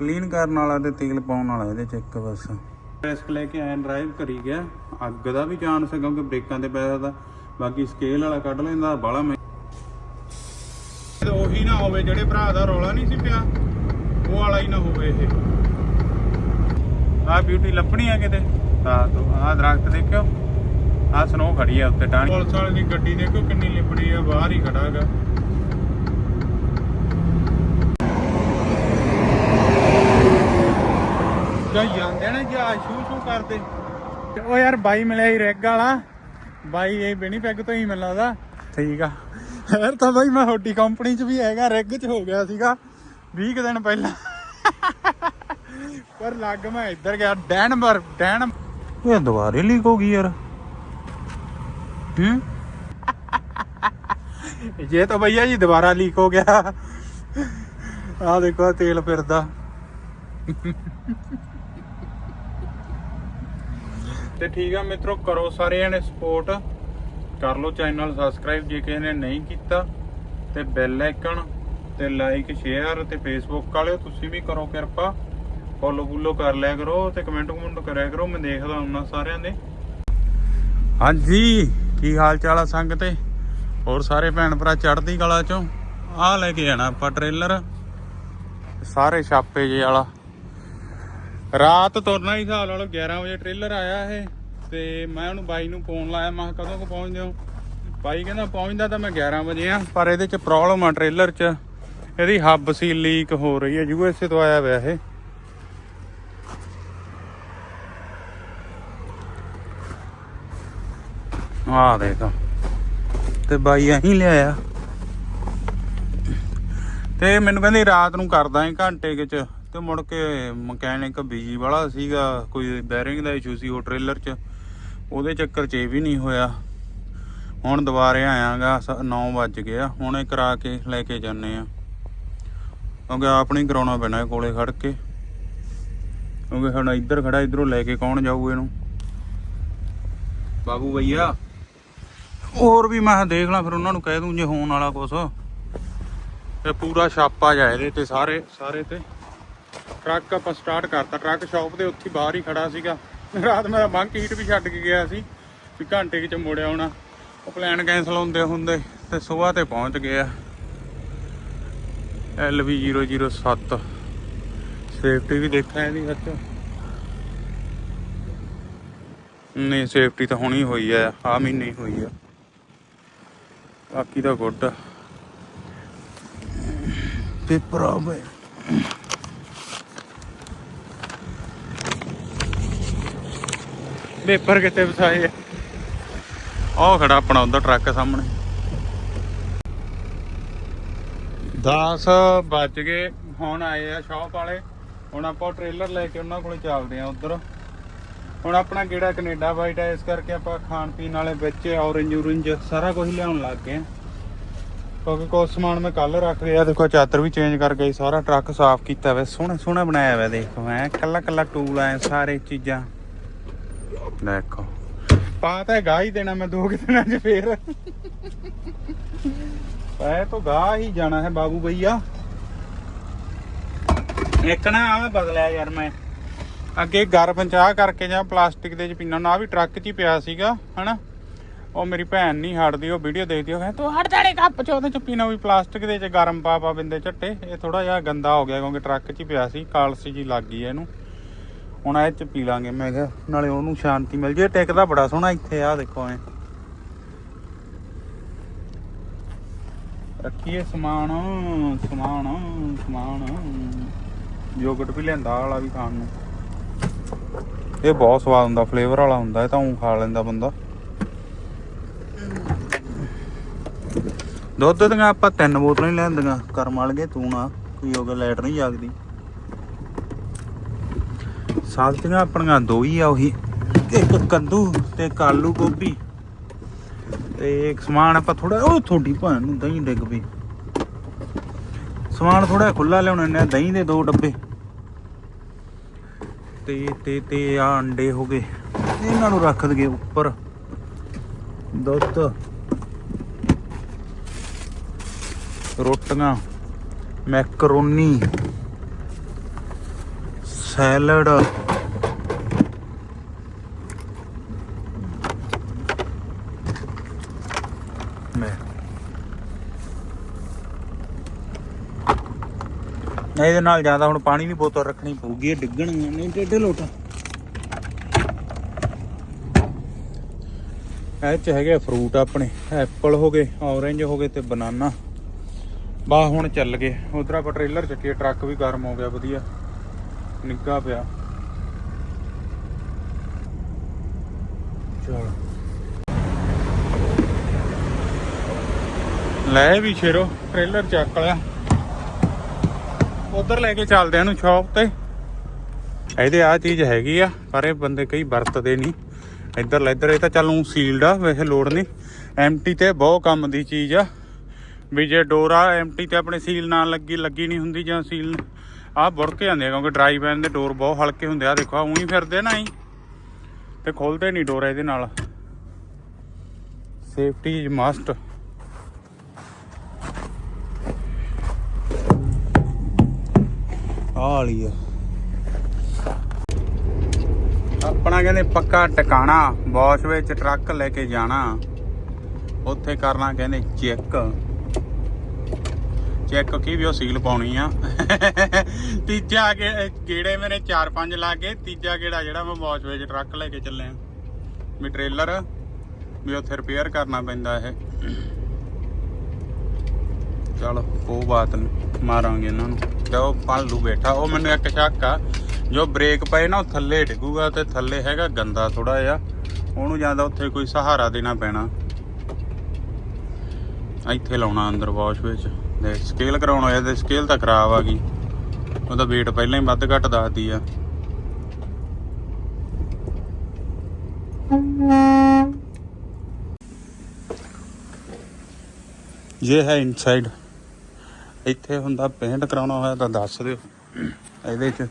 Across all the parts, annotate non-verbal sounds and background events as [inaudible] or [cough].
Clean ਕਰਨ ਵਾਲਾ ਤੇ ਤੇਲ ਪਾਉਣ ਵਾਲਾ ਇਹਦੇ ਚ ਇੱਕ ਬਸ। ਰਿਸਕ ਲੈ ਕੇ ਆਇਆ ਡਰਾਈਵ ਕਰੀ ਗਿਆ। ਅੱਗ ਦਾ ਵੀ ਚਾਂਸ ਹੈ ਕਿਉਂਕਿ ਬ੍ਰੇਕਾਂ ਤੇ ਪੈਦਾ ਦਾ ਬਾਕੀ ਸਕੇਲ ਵਾਲਾ ਕੱਢ ਲੈਂਦਾ ਬਾਲਾ ਮੈਂ ਉਹੀ ਨਾ ਹੋਵੇ, ਜਿਹੜੇ ਭਰਾ ਦਾ ਰੌਲਾ ਨਹੀਂ ਸੀ ਪਿਆ, ਉਹ ਵਾਲਾ ਹੀ ਨਾ ਹੋਵੇ ਇਹ। ਆਹ ਬਿਊਟੀ ਲੱਭਣੀ ਆ ਕਿਤੇ? ਆਹ ਤੋਂ, ਆਹ ਦਰਖਤ ਦੇਖਿਓ। ਆਹ ਸਨੋ ਖੜੀ ਆ ਉੱਤੇ ਟਾਣੀ ਪੁਲਿਸ ਵਾਲੇ ਦੀ ਗੱਡੀ ਦੇਖੋ ਕਿੰਨੀ ਲਿਬੜੀ ਆ, ਬਾਹਰ ਹੀ ਖੜਾ ਜਾਂ ਜਾਂਦੇ ਨੇ ਜਾਂ ਸ਼ੂ ਸ਼ੂ ਕਰਦੇ। ਉਹ ਯਾਰ ਬਾਈ ਮਿਲਿਆ ਹੀ ਰੈਗ ਵਾਲਾ। ਬਾਈ ਇਹ ਬੇਣੀ ਪੈਗ ਤੋਂ ਹੀ ਮਿਲ ਲੱਗਦਾ ਠੀਕ ਆ। ਯਾਰ ਤਾਂ ਬਾਈ ਮੈਂ ਹੋਡੀ ਕੰਪਨੀ 'ਚ ਵੀ ਹੈਗਾ ਰੈਗ 'ਚ ਹੋ ਗਿਆ ਸੀਗਾ 20 ਕੁ ਦਿਨ ਪਹਿਲਾਂ। ਪਰ ਲੱਗ ਮੈਂ ਇੱਧਰ ਗਿਆ ਡੈਨਵਰ ਡੈਨ ਇਹ ਦੁਬਾਰੇ ਲੀਕ ਹੋ ਗਈ ਯਾਰ। ਹੂੰ? ਇਹ ਤਾਂ ਭਈਆ ਜੀ ਦੁਬਾਰਾ ਲੀਕ ਹੋ ਗਿਆ। ਆ ਦੇਖੋ ਤੇਲ ਫਿਰਦਾ। ਤੇ ਠੀਕ ਆ ਮਿੱਤਰੋ, ਕਰੋ ਸਾਰੇ ਜਣੇ ਸਪੋਰਟ ਕਰ ਲਓ ਚੈਨਲ ਸਬਸਕ੍ਰਾਈਬ ਜੇ ਕਿਸੇ ਨੇ ਨਹੀਂ ਕੀਤਾ, ਤੇ ਬੈਲ ਆਈਕਨ ਤੇ ਲਾਈਕ ਸ਼ੇਅਰ ਤੇ ਫੇਸਬੁੱਕ ਵਾਲਿਓ ਤੁਸੀਂ ਵੀ ਕਰੋ ਕਿਰਪਾ। ਫੋਲੋ ਫੁੱਲੋ ਕਰ ਲਿਆ ਕਰੋ ਤੇ ਕਮੈਂਟ ਕਮੈਂਟ ਕਰਿਆ ਕਰੋ, ਮੈਂ ਦੇਖਦਾ ਹੁੰਦਾ ਸਾਰਿਆਂ ਦੇ। ਹਾਂਜੀ, ਕੀ ਹਾਲ ਚਾਲ ਆ ਸੰਗ ਤੇ ਹੋਰ ਸਾਰੇ ਭੈਣ ਭਰਾ ਚੜ੍ਹਦੀ ਕਲਾ ਚੋਂ? ਆਹ ਲੈ ਕੇ ਜਾਣਾ ਆਪਾਂ ਟ੍ਰੇਲਰ ਸਾਰੇ ਛਾਪੇ ਜੇ ਵਾਲਾ। ਰਾਤ ਤੁਰਨਾ ਹੀ ਹਿਸਾਬ ਨਾਲ 11 ਵਜੇ ਟ੍ਰੇਲਰ ਆਇਆ ਇਹ, ਤੇ ਮੈਂ ਉਹਨੂੰ ਬਾਈ ਨੂੰ ਫੋਨ ਲਾਇਆ, ਮੈਂ ਕਿਹਾ ਕਦੋਂ ਕੁ ਪਹੁੰਚਦੇ ਹੋ ਬਾਈ ਕਹਿੰਦਾ, ਪਹੁੰਚਦਾ ਤਾਂ ਮੈਂ 11 ਵਜੇ ਆ, ਪਰ ਇਹਦੇ ਚ ਪ੍ਰੋਬਲਮ ਆ ਟ੍ਰੇਲਰ ਚ। ਇਹਦੀ ਹੱਬ ਸੀ ਲੀਕ ਹੋ ਰਹੀ ਹੈ ਯੂਐਸਏ ਤੋਂ ਆਇਆ ਹੋਇਆ ਇਹ। ਆਹ ਦੇਖ। ਤੇ ਬਾਈ ਅਹੀਂ ਲਿਆਇਆ। ਤੇ ਮੈਨੂੰ ਕਹਿੰਦੇ ਰਾਤ ਨੂੰ ਕਰਦਾ ਏ ਘੰਟੇ ਕੁ ਚ। ਤੇ ਮੁੜ ਕੇ ਮਕੈਨਿਕ ਬਿਜ਼ੀ ਵਾਲਾ ਸੀਗਾ, ਕੋਈ ਬੈਰਿੰਗ ਦਾ ਇਸ਼ੂ ਸੀ ਉਹ ਟ੍ਰੇਲਰ ਚ। ਉਹਦੇ ਚੱਕਰ ਚ ਇਹ ਵੀ ਨਹੀਂ ਹੋਇਆ। ਹੁਣ ਦੁਬਾਰੇ ਆਇਆਗਾ 9 ਵੱਜ ਗਿਆ। ਹੁਣ ਕਰਾ ਕੇ ਲੈ ਕੇ ਜਾਂਦੇ ਆ। ਕਿਉਂਕਿ ਆਪ ਨਹੀਂ ਕਰਾਉਣਾ ਪੈਣਾ ਕੋਲੇ ਖੜ ਕੇ। ਕਿਉਂਕਿ ਹੁਣ ਇੱਧਰ ਖੜਾ, ਇਧਰੋਂ ਲੈ ਕੇ ਕੌਣ ਜਾਊ ਇਹਨੂੰ? ਬਾਬੂ ਭਈਆ? ਹੋਰ ਵੀ ਮੈਂ ਦੇਖ ਲਾਂ, ਫਿਰ ਉਹਨਾਂ ਨੂੰ ਕਹਿ ਦੂੰ ਜੇ ਹੋਣ ਵਾਲਾ ਕੁਛ। ਤੇ ਪੂਰਾ ਛਾਪਾ ਜਾ ਇਹਦੇ ਤੇ ਸਾਰੇ ਸਾਰੇ ਤੇ। ਟਰੱਕ ਆਪਾਂ ਸਟਾਰਟ ਕਰਤਾ। ਟਰੱਕ ਸ਼ਾਪ ਦੇ ਉੱਥੇ ਬਾਹਰ ਹੀ ਖੜਾ ਸੀਗਾ। ਰਾਤ ਮੇਰਾ ਬੰਕ ਹੀਟ ਵੀ ਛੱਡ ਕੇ ਗਿਆ ਸੀ ਵੀ ਘੰਟੇ ਕਿਚ ਮੁੜਿਆ ਆਉਣਾ ਉਹ ਪਲਾਨ ਕੈਨਸਲ ਹੁੰਦੇ ਹੁੰਦੇ ਤੇ ਸਵੇਰ ਤੇ ਪਹੁੰਚ ਗਿਆ। LV007 ਸੇਫਟੀ ਵੀ ਦੇਖਾਂ ਇਹਦੀ ਹੱਥ ਨਹੀਂ ਸੇਫਟੀ ਤਾਂ ਹੁਣੀ ਹੋਈ ਆ। ਆ ਮਹੀਨੇ ਹੀ ਹੋਈ ਆ। ਬਾਕੀ ਤਾਂ ਗੁੱਡ ਪੇਪਰ ਆ ਬਈ ਪੇਪਰ ਕਿੱਥੇ ਵਸਾਏ ਆ? ਉਹ ਖੜਾ ਆਪਣਾ ਉਧਰ ਟਰੱਕ ਸਾਹਮਣੇ। 10 ਵੱਜ ਗਏ, ਹੁਣ ਆਏ ਆ ਸ਼ਾਪ ਵਾਲੇ। ਹੁਣ ਆਪਾਂ ਟ੍ਰੇਲਰ ਲੈ ਕੇ ਉਹਨਾਂ ਕੋਲੇ ਚੱਲਦੇ ਆ ਉਧਰ। ਹੁਣ ਆਪਣਾ ਕਿਹੜਾ ਕੈਨੇਡਾ ਵਾਈਟ ਹੈ ਇਸ ਕਰਕੇ ਆਪਾਂ ਖਾਣ ਪੀਣ ਵਾਲੇ ਵਿੱਚ ਔਰੰਜ ਔਰੰਜ ਸਾਰਾ ਕੁਝ ਲਿਆਉਣ ਲੱਗ ਗਏ ਆ। ਕਿਉਂਕਿ ਕੁਛ ਸਮਾਨ ਮੈਂ ਕੱਲ ਰੱਖ ਲਿਆ, ਦੇਖੋ ਚਾਦਰ ਵੀ ਚੇਂਜ ਕਰ ਗਈ ਸਾਰਾ ਟਰੱਕ ਸਾਫ਼ ਕੀਤਾ ਵੇ ਸੋਹਣਾ ਸੋਹਣਾ ਬਣਾਇਆ ਵਾ, ਦੇਖੋ ਐ ਕੱਲਾ ਕੱਲਾ ਟੂਲ ਐ ਸਾਰੇ ਚੀਜ਼ਾਂ। ਦੇਖੋ ਪਾ ਤਾਂ ਗਾ ਹੀ ਦੇਣਾ ਮੈਂ ਦੋ ਕੁ ਦਿਨਾਂ ਚ ਫੇਰ। ਪੈ ਤਾਂ ਗਾ ਹੀ ਜਾਣਾ ਹੈ ਬਾਬੂ ਭਈਆ ਇੱਕ ਨਾ ਆ ਬਦਲਿਆ ਯਾਰ ਮੈਂ। ਅੱਗੇ ਗਰ ਪੰਚਾਹ ਕਰਕੇ ਜਾਂ ਪਲਾਸਟਿਕ ਦੇ ਚ ਪੀਣਾ ਨਾ ਵੀ ਟਰੱਕ 'ਚ ਹੀ ਪਿਆ ਸੀਗਾ, ਹਨਾ? ਉਹ ਮੇਰੀ ਭੈਣ ਨਹੀਂ ਹਟਦੀ, ਉਹ ਵੀਡੀਓ ਦੇਖਦੀ, ਉਹ ਕਹਿੰਦੀ, ਤੂੰ ਹਟ ਜਾਣੇ ਕੱਪ 'ਚ ਉਹਦੇ 'ਚ ਪੀਣਾ ਵੀ ਪਲਾਸਟਿਕ ਦੇ 'ਚ ਗਰਮ ਪਾ ਪਾ ਬਿੰਦੇ ਝੱਟੇ। ਇਹ ਥੋੜਾ ਜਿਹਾ ਗੰਦਾ ਹੋ ਗਿਆ ਕਿਉਂਕਿ ਟਰੱਕ 'ਚ ਹੀ ਪਿਆ ਸੀ, ਕਾਲਸੀ ਜੀ ਲੱਗ ਗਈ ਹੈ ਇਹਨੂੰ। ਹੁਣ ਇਹ 'ਚ ਪੀ ਲਾਂਗੇ। ਮੈਂ ਕਿਹਾ ਨਾਲੇ ਉਹਨੂੰ ਸ਼ਾਂਤੀ ਮਿਲ ਜੇ। ਟਿਕਦਾ ਬੜਾ ਸੋਹਣਾ ਇੱਥੇ ਆ ਦੇਖੋ ਐ। ਰੱਖੀਏ ਸਮਾਨ ਸਮਾਨ ਸਮਾਨ। ਯੋਗਟ ਵੀ ਲੈਂਦਾ ਵਾਲਾ ਵੀ ਖਾਣ ਨੂੰ। ਇਹ ਬਹੁਤ ਸਵਾਦ ਹੁੰਦਾ ਫਲੇਵਰ ਵਾਲਾ ਹੁੰਦਾ, ਇਹ ਤਾਂ ਉਂ ਖਾ ਲੈਂਦਾ ਬੰਦਾ। ਦੁੱਧ ਦੀਆਂ ਆਪਾਂ ਤਿੰਨ ਬੋਤਲਾਂ ਹੀ ਲੈਂਦੀਆਂ ਕਰਮ ਵਾਲੀਏ ਤੂੰ ਨਾ, ਕੋਈ ਹੋ ਗਿਆ ਲਾਈਟ ਨਹੀਂ ਜਾਗਦੀ। ਸਬਜ਼ੀਆਂ ਆਪਣੀਆਂ ਦੋ ਹੀ ਆ ਉਹੀ। ਇੱਕ ਕੱਦੂ ਤੇ ਕਾਲੂ ਗੋਭੀ ਤੇ ਇੱਕ ਸਮਾਨ ਆਪਾਂ ਥੋੜਾ ਉਹ ਥੋੜੀ ਭੈਣ ਨੂੰ ਦਹੀਂ ਡਿੱਗ ਪਈ। ਸਮਾਨ ਥੋੜਾ ਖੁੱਲਾ ਲਿਆਉਣਾ ਨੇ ਦਹੀਂ ਦੇ ਦੋ ਡੱਬੇ। ਤੇ ਤੇ ਤੇ ਆ ਅੰਡੇ ਹੋ ਗਏ। ਇਹਨਾਂ ਨੂੰ ਰੱਖ ਦਗੇ ਉੱਪਰ। ਦੁੱਧ। ਰੋਟੀਆਂ, ਮੈਕਰੋਨੀ, ਸੈਲਡ। ਮੈਂ ਇਹਦੇ ਨਾਲ ਜ਼ਿਆਦਾ ਹੁਣ ਪਾਣੀ ਦੀ ਬੋਤਲ ਰੱਖਣੀ ਪਊਗੀ, ਇਹ ਡਿੱਗਣਗੀਆਂ ਨਹੀਂ, ਟੇਢੇ ਲੋਟਾ। ਇਹ ਚ ਹੈਗੇ ਫਰੂਟ ਆਪਣੇ ਐਪਲ ਹੋ ਗਏ ਔਰੇਂਜ ਹੋ ਗਏ ਤੇ ਬਨਾਨਾ ਬਾ ਹੁਣ ਚੱਲ ਗਏ। ਉਧਰ ਆਪਾਂ ਟ੍ਰੇਲਰ ਚੱਕੇ ਟਰੱਕ ਵੀ ਗਰਮ ਹੋ ਗਿਆ, ਵਧੀਆ। ਨਿੱਗਾ ਪਿਆ। ਚਲ। ਲੈ ਵੀ ਸ਼ੇਰੋ ਟ੍ਰੇਲਰ ਚੱਕ ਲਿਆ। ਉਧਰ ਲੈ ਕੇ ਚੱਲਦੇ ਆ ਇਹਨੂੰ ਸ਼ਾਪ ਤੇ। ਇਹਦੇ ਆ ਚੀਜ਼ ਹੈਗੀ ਆ, ਪਰ ਇਹ ਬੰਦੇ ਕਈ ਵਰਤਦੇ ਨਹੀਂ। ਇੱਧਰ ਲੈ, ਇੱਧਰ ਇਹ ਤਾਂ ਚੱਲ ਸੀਲਡ ਆ, ਵੈਸੇ ਲੋੜ ਨਹੀਂ। ਐਮਟੀ ਤੇ ਬਹੁਤ ਕੰਮ ਦੀ ਚੀਜ਼ ਆ। ਵੀ ਜੇ ਡੋਰਾ ਐਮਟੀ ਤੇ ਆਪਣੇ ਸੀਲ ਨਾਲ ਲੱਗੀ ਲੱਗੀ ਨਹੀਂ ਹੁੰਦੀ ਜਾਂ ਸੀਲ ਆ ਬੁੜ ਕੇ ਜਾਂਦੇ ਆ, ਕਿਉਂਕਿ ਡਰਾਈ ਬੈਨ ਦੇ ਡੋਰ ਬਹੁਤ ਹਲਕੇ ਹੁੰਦੇ ਆ। ਦੇਖੋ ਉਹੀ ਫਿਰਦੇ ਨਾ ਹੀ ਤੇ ਖੋਲਦੇ ਨਹੀਂ ਡੋਰ ਇਹਦੇ ਨਾਲ। ਸੇਫਟੀ ਇਜ਼ ਮਸਟ ਆ ਵਾਲੀ ਆ। ਆਪਣਾ ਕਹਿੰਦੇ ਪੱਕਾ ਟਿਕਾਣਾ ਬੌਸ਼ ਵਿੱਚ ਟਰੱਕ ਲੈ ਕੇ ਜਾਣਾ। ਉੱਥੇ ਕਰਨਾ ਕਹਿੰਦੇ ਚੈੱਕ। ਚੈੱਕ ਕੀ ਵੀ ਉਹ ਸੀਲ ਪਾਉਣੀ ਆ। ਤੀਜਾ ਗੇ- ਗੇੜੇ ਮੇਰੇ 4-5 ਲਾ ਕੇ, ਤੀਜਾ ਗੇੜਾ ਜਿਹੜਾ ਮੈਂ ਬੌਸ਼ ਵਿੱਚ ਟਰੱਕ ਲੈ ਕੇ ਚੱਲਿਆ। ਵੀ ਟ੍ਰੇਲਰ, ਵੀ ਉੱਥੇ ਰਿਪੇਅਰ ਕਰਨਾ ਪੈਂਦਾ ਇਹ। ਚਲੋ ਉਹ ਬਾਤ ਨਹੀਂ ਮਾਰਾਂਗੇ ਇਹਨਾਂ ਨੂੰ। ਤੇ ਉਹ ਪਾਲੂ ਬੈਠਾ। ਉਹ ਮੈਨੂੰ ਇੱਕ ਸ਼ੱਕ ਆ, ਜੋ ਬ੍ਰੇਕ ਪਏ ਨਾ, ਉਹ ਥੱਲੇ ਡਿੱਗੂਗਾ ਤੇ ਥੱਲੇ ਹੈਗਾ ਗੰਦਾ ਥੋੜਾ ਜਿਹਾ। ਉਹਨੂੰ ਜਾਂਦਾ ਉੱਥੇ ਕੋਈ ਸਹਾਰਾ ਦੇਣਾ ਪੈਣਾ। ਇੱਥੇ ਲਾਉਣਾ ਅੰਦਰ ਵਾਸ਼ ਵਿੱਚ। ਤੇ ਸਕੇਲ ਕਰਾਉਣਾ ਹੋਇਆ ਤੇ ਸਕੇਲ ਤਾਂ ਖਰਾਬ ਆ ਗਈ। ਉਹਦਾ weight ਪਹਿਲਾਂ ਹੀ ਵੱਧ ਘੱਟ ਦੱਸਦੀ ਆ। ਇਹ ਹੈ ਇਨਸਾਈਡ ਇੱਥੇ ਹੁੰਦਾ ਪੇਂਟ ਕਰਾਉਣਾ ਹੋਇਆ ਤਾਂ ਦੱਸ ਦਿਓ। ਇਹਦੇ ਚ।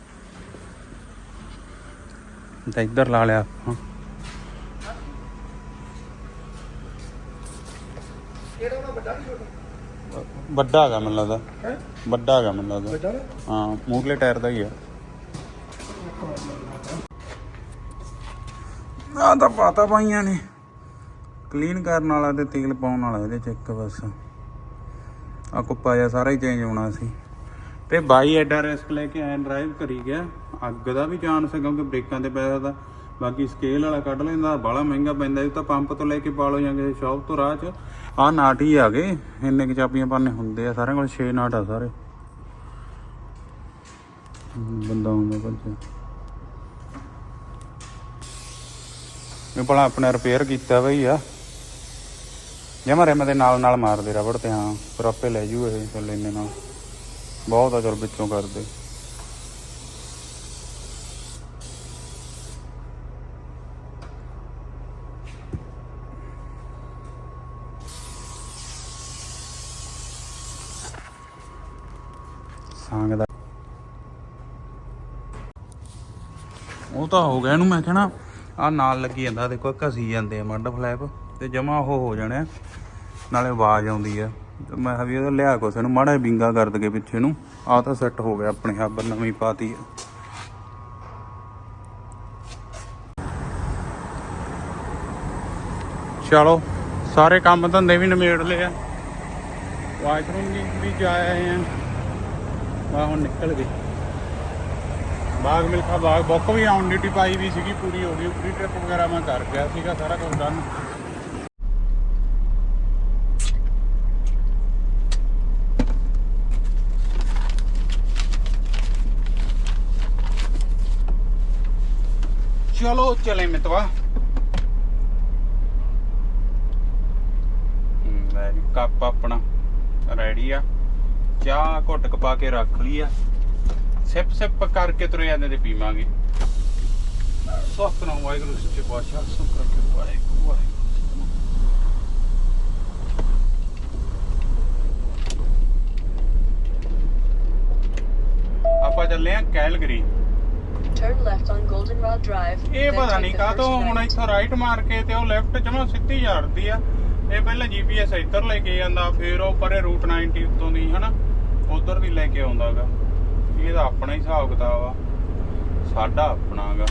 ਤਾਂ ਇੱਧਰ ਲਾ ਲਿਆ ਆਪਾਂ। ਵੱਡਾ ਹੈਗਾ ਮੈਨੂੰ ਲੱਗਦਾ। ਵੱਡਾ ਹੈਗਾ ਮੈਨੂੰ ਲੱਗਦਾ। ਹਾਂ ਮੂਰਲੇ ਟਾਇਰ ਦਾ ਹੀ ਆ। ਆ ਤਾਂ ਪਾਤਾ ਪਾਈਆਂ ਨੇ। ਕਲੀਨ ਕਰਨ ਵਾਲਾ ਤੇ ਤੇਲ ਪਾਉਣ ਵਾਲਾ ਇਹਦੇ ਚ ਇੱਕ ਬਸ। ਆ ਕੁੱਪਾ ਜਿਹਾ ਸਾਰਾ ਹੀ ਚੇਂਜ ਹੋਣਾ ਸੀ। ਤੇ ਬਾਈ ਐਡਾ ਰਿਸਕ ਲੈ ਕੇ ਐਨ ਡਰਾਈਵ ਕਰੀ ਗਿਆ। ਅੱਗ ਦਾ ਵੀ ਚਾਂਸ ਹੈ ਕਿਉਂਕਿ ਬ੍ਰੇਕਾਂ ਤੇ ਪੈਸਾ ਦਾ ਬਾਕੀ ਸਕੇਲ ਵਾਲਾ ਕੱਢ ਲੈਂਦਾ, ਬਾਹਲਾ ਮਹਿੰਗਾ ਪੈਂਦਾ, ਇਹ ਤਾਂ ਪੰਪ ਤੋਂ ਲੈ ਕੇ ਪਾ ਲਓ ਜਾਂ ਕਿਸੇ ਸ਼ਾਪ ਤੋਂ ਰਾਹ 'ਚ। ਆਹ ਨਾਟ ਹੀ ਆ ਗਏ, ਇੰਨੇ ਕੁ ਚਾਬੀਆਂ ਪਾਣੇ ਹੁੰਦੇ ਆ, ਸਾਰਿਆਂ ਕੋਲ 6 ਨਾਟ ਆ ਸਾਰੇ। ਬੰਦਾ ਹੁੰਦਾ ਭੱਜਿਆ ਇਹ ਭਲਾ ਆਪਣਾ ਰਿਪੇਅਰ ਕੀਤਾ ਬਈ ਆ। ਜਮਾ ਰਿਮ ਦੇ ਨਾਲ ਨਾਲ ਮਾਰਦੇ ਰਬੜ ਤੇ, ਹਾਂ। ਫਿਰ ਆਪੇ ਲੈ ਜੂ ਇਹ, ਚੱਲ ਇੰਨੇ ਨਾਲ। ਬਹੁਤ ਆ ਚਲ ਵਿੱਚੋਂ ਕਰਦੇ। ਸੰਗ ਦਾ ਉਹ ਤਾਂ ਹੋ ਗਿਆ ਇਹਨੂੰ, ਮੈਂ ਕਹਿਣਾ ਆ ਨਾਲ ਲੱਗੀ ਜਾਂਦਾ, ਦੇਖੋ ਘਸੀ ਜਾਂਦੇ ਆ ਮੱਡ ਫਲੈਪ। ਤੇ ਜਮਾ ਉਹ ਹੋ ਜਾਣਾ ਨਾਲੇ ਆਵਾਜ਼ ਆਉਂਦੀ ਆ। ਮੈਂ ਕਿਹਾ ਵੀ ਉਹਦਾ ਲਿਆ ਕੁਛ ਨੂੰ ਮਾੜਾ ਜਿਹਾ ਵਿੰਗਾ ਕਰ ਦਗੇ ਪਿੱਛੇ ਨੂੰ। ਆ ਤਾਂ ਸੈੱਟ ਹੋ ਗਿਆ ਆਪਣੇ ਹੱਬ ਨਵੀਂ ਪਾਤੀ ਆ। ਚਲੋ, ਸਾਰੇ ਕੰਮ ਧੰਦੇ ਵੀ ਨਿਬੇੜ ਲਏ ਆ। ਵਾਸ਼ਰੂਮ ਵੀ ਵੀ ਜਾ ਆਏ ਆ। ਬਾ ਹੁਣ ਨਿਕਲ ਗਏ ਬਾਗ ਮਿਲਖਾ ਬਾਗ, ਬੁੱਕ ਵੀ ਆਉਣ ਡਿਊਟੀ ਪਾਈ ਵੀ ਸੀਗੀ ਪੂਰੀ ਹੋ ਗਈ। ਪੂਰੀ ਟ੍ਰਿਪ ਵਗੈਰਾ ਮੈਂ ਕਰ ਗਿਆ ਸੀਗਾ, ਸਾਰਾ ਕੁਝ ਡਨ ਚਲੋ ਚਲੇ ਮਿਤਵਾ। ਕੱਪ ਆਪਣਾ ਰੈਡੀ ਆ। ਚਾਹ ਘੁੱਟ ਕੇ ਪਾ ਕੇ ਰੱਖ ਲਈ ਆ। ਸਿਪ ਸਿਪ ਕਰਕੇ ਤੁਰੇ ਜਾਂਦੇ ਤੇ ਪੀਵਾਂਗੇ। ਸਤਨਾਮ ਵਾਹਿਗੁਰੂ, ਸੱਚੇ ਪਾਤਸ਼ਾਹ, ਸੁਖ ਰੱਖੇ। ਵਾਹਿਗੁਰੂ ਵਾਹਿਗੁਰੂ ਆਪਾਂ ਚੱਲੇ ਆ Calgary. Turn left on Goldenrod Drive. ਇਹ ਪਤਾ ਨਹੀਂ ਕਾਹਤੋਂ ਹੁਣ. ਇੱਥੋਂ ਰਾਈਟ ਮਾਰ ਕੇ ਤੇ ਉਹ ਲੈਫਟ ਜਮਾ ਸਿੱਧੀ ਜਾਂਦੀ ਆ। ਇਹ ਪਹਿਲਾਂ ਜੀਪੀਐਸ ਇੱਧਰ ਲੈ ਕੇ ਜਾਂਦਾ ਫਿਰ ਉਹ ਪਰੇ ਰੂਟ 90 ਉੱਤੋਂ ਦੀ ਹਨਾ? ਉਧਰ ਵੀ ਲੈ ਕੇ ਆਉਂਦਾਗਾ। ਇਹ ਤਾਂ ਆਪਣਾ ਹੀ ਹਿਸਾਬ ਕਿਤਾਬ ਆ। ਸਾਡਾ ਆਪਣਾਗਾ।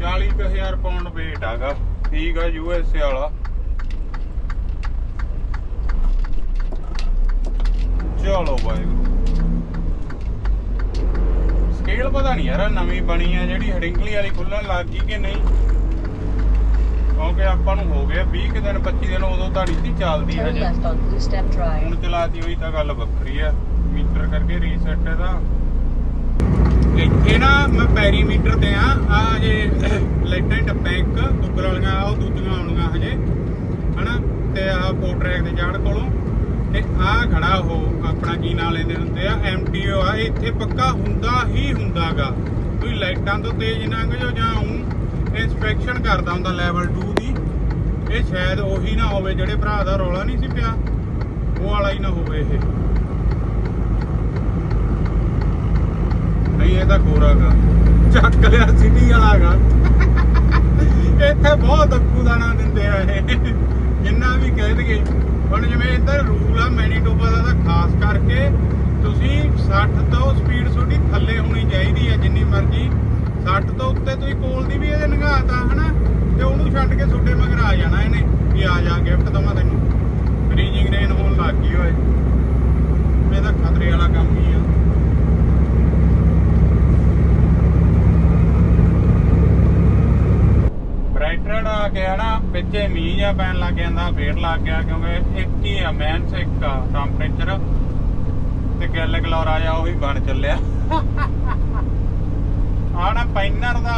40000 ਪਾਉਂਡ weight ਹੈਗਾ ਠੀਕ ਆ ਯੂ ਐਸ ਏ ਵਾਲਾ। ਚਲੋ ਬਾਈ ਸਕੇਲ ਪਤਾ ਨਹੀਂ ਯਾਰ ਨਵੀਂ ਬਣੀ ਆ ਜਿਹੜੀ ਹਡਿੰਗਲੀ ਵਾਲੀ ਖੁੱਲਣ ਲੱਗ ਗਈ ਕਿ ਨਹੀਂ? ਕਿਉਂਕਿ ਆਪਾਂ ਨੂੰ ਹੋ ਗਏ 20 ਕੁ ਦਿਨ 25 ਦਿਨ ਉਦੋਂ ਤੁਹਾਡੀ ਸੀ ਚੱਲਦੀ Step Drive. ਹੁਣ ਚਲਾਤੀ ਹੋਈ ਤਾਂ ਗੱਲ ਵੱਖਰੀ ਆ। ਮੀਟਰ ਕਰਕੇ ਰੀਸੈਟ ਇਹਦਾ। ਇੱਥੇ ਨਾ ਮੈਂ ਪੈਰੀਮੀਟਰ ਤੇ ਆ। ਆ ਜੇ ਲਾਈਟਾਂ ਹੀ ਡੱਬੇ ਇੱਕ ਗੁੱਗਲ ਵਾਲੀਆਂ ਉਹ ਦੂਜੀਆਂ ਆਉਣੀਆਂ ਹਜੇ। ਹਨਾ? ਤੇ ਆ ਪੋਰਟਰੈਕ ਦੇ ਜਾੜ ਕੋਲੋਂ। ਤੇ ਆ ਖੜਾ ਉਹ ਆਪਣਾ ਕੀ ਨਾਂ ਲੈਂਦੇ ਹੁੰਦੇ ਆ? ਐਮਟੀਓ ਆ। ਇੱਥੇ ਪੱਕਾ ਹੁੰਦਾ ਹੀ ਹੁੰਦਾਗਾ। ਤੁਸੀਂ ਲਾਈਟਾਂ ਤੋਂ ਤੇਜ਼ ਲੰਘ ਜਾਓ ਜਾਂ ਉਹ ਇਨਸਪੈਕਸ਼ਨ ਕਰਦਾ ਹੁੰਦਾ ਲੈਵਲ 2 ਦੀ। ਇਹ ਸ਼ਾਇਦ ਉਹੀ ਨਾ ਹੋਵੇ ਜਿਹੜੇ ਭਰਾ ਦਾ ਰੌਲਾ ਨਹੀਂ ਸੀ ਪਿਆ। ਉਹ ਵਾਲਾ ਹੀ ਨਾ ਹੋਵੇ ਇਹ। ਨਹੀਂ, ਇਹ ਤਾਂ ਗੋਰਾਗਾ ਚੱਕ ਲਿਆ ਸਿਟੀ ਵਾਲਾਗਾ। ਇੱਥੇ ਬਹੁਤ ਅੱਕੂ ਦਾਣਾ ਦਿੰਦੇ ਆ ਇਹ। ਜਿੰਨਾ ਵੀ ਕਹਿ ਦਈਏ। ਹੁਣ ਜਿਵੇਂ ਇੱਧਰ ਰੂਲ ਆ ਮੈਨੀਟੋਬਾ ਦਾ ਤਾਂ ਖਾਸ ਕਰਕੇ ਤੁਸੀਂ 60 ਤੋਂ ਸਪੀਡ ਤੁਹਾਡੀ ਥੱਲੇ ਹੋਣੀ ਚਾਹੀਦੀ ਹੈ ਜਿੰਨੀ ਮਰਜ਼ੀ। 60 ਤੋਂ ਉੱਤੇ ਤੁਸੀਂ ਕੋਲ ਦੀ ਵੀ ਇਹਦੇ ਨਗਾਤਾ ਹਨਾ, ਤੇ ਉਹਨੂੰ ਛੱਡ ਕੇ ਤੁਹਾਡੇ ਮਗਰ ਆ ਜਾਣਾ ਇਹਨੇ ਵੀ ਆ ਜਾ ਗਿਫਟ ਦਵਾਂ ਤੈਨੂੰ। ਫ੍ਰੀਜਿੰਗ ਰੇਨ ਹੋਣ ਲੱਗ ਗਈ ਓਏ। ਇਹ ਤਾਂ ਖਤਰੇ ਵਾਲਾ ਕੰਮ ਹੀ ਆ। ਬ੍ਰਾਈਟਨ ਆ ਗਿਆ ਨਾ ਪਿੱਛੇ ਮੀਂਹ ਜਾਂ ਪੈਣ ਲੱਗ ਜਾਂਦਾ ਫੇਰ ਲੱਗ ਗਿਆ, ਕਿਉਂਕਿ ਇੱਕ ਹੀ ਆ ਮੈਨਸ ਇੱਕ ਆ ਟੈਂਪਰੇਚਰ ਤੇ ਗੱਲ ਗਲੋਰਾ ਜਾ ਉਹ ਵੀ ਬਣ ਚੱਲਿਆ। ਆ ਨਾ ਪੈਨਰ ਦਾ